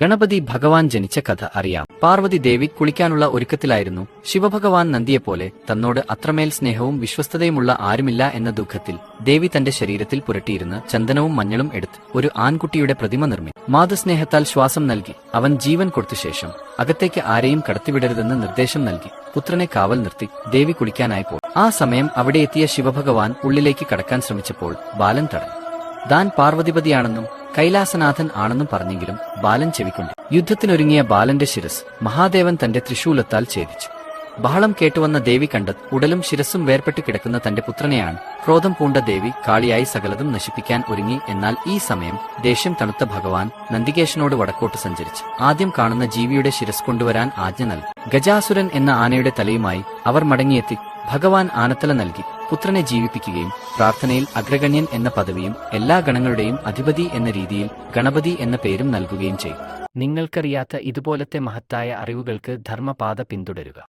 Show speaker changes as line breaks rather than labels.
ഗണപതി ഭഗവാൻ ജനിച്ച കഥ അറിയാം. പാർവതി ദേവി കുളിക്കാനുള്ള ഒരുക്കത്തിലായിരുന്നു. ശിവഭഗവാൻ നന്ദിയെപ്പോലെ തന്നോട് അത്രമേൽ സ്നേഹവും വിശ്വസ്തതയുമുള്ള ആരുമില്ല എന്ന ദുഃഖത്തിൽ ദേവി തന്റെ ശരീരത്തിൽ പുരട്ടിയിരുന്ന് ചന്ദനവും മഞ്ഞളും എടുത്ത് ഒരു ആൺകുട്ടിയുടെ പ്രതിമ നിർമ്മിച്ചു മാതൃസ്നേഹത്താൽ ശ്വാസം നൽകി. അവൻ ജീവൻ കൊടുത്ത ശേഷം അകത്തേക്ക് ആരെയും കടത്തിവിടരുതെന്ന് നിർദ്ദേശം നൽകി. പുത്രനെ കാവൽ നിർത്തി ദേവി കുളിക്കാനായി പോയി. ആ സമയം അവിടെ എത്തിയ ശിവഭഗവാൻ ഉള്ളിലേക്ക് കടക്കാൻ ശ്രമിച്ചപ്പോൾ ബാലൻ തടഞ്ഞു. താൻ പാർവതിപതിയാണെന്നും കൈലാസനാഥൻ ആണെന്നും പറഞ്ഞെങ്കിലും ബാലൻ ചെവിക്കൊണ്ടു. യുദ്ധത്തിനൊരുങ്ങിയ ബാലന്റെ ശിരസ് മഹാദേവൻ തന്റെ ത്രിശൂലത്താൽ ഛേദിച്ചു. ബഹളം കേട്ടുവന്ന ദേവി കണ്ടത് ഉടലും ശിരസും വേർപെട്ടു കിടക്കുന്ന തന്റെ പുത്രനെയാണ്. ക്രോധം പൂണ്ട ദേവി കാളിയായി സകലതും നശിപ്പിക്കാൻ ഒരുങ്ങി എന്നാൽ ഈ സമയം ദേഷ്യം തണുത്ത ഭഗവാൻ നന്ദികേശനോട് വടക്കോട്ട് സഞ്ചരിച്ച് ആദ്യം കാണുന്ന ജീവിയുടെ ശിരസ് കൊണ്ടുവരാൻ ആജ്ഞ നൽകി. ഗജാസുരൻ എന്ന ആനയുടെ തലയുമായി അവർ മടങ്ങിയെത്തി. ഭഗവാൻ ആനത്തല നൽകി. പുത്രനെ ജീവിപ്പിക്കുകയും പ്രാർത്ഥനയിൽ അഗ്രഗണ്യൻ എന്ന പദവിയും എല്ലാ ഗണങ്ങളുടെയും അധിപതി എന്ന രീതിയിൽ ഗണപതി എന്ന പേരും നൽകുകയും ചെയ്യും. നിങ്ങൾക്കറിയാത്ത ഇതുപോലത്തെ മഹത്തായ അറിവുകൾക്ക് ധർമ്മപാത പിന്തുടരുക.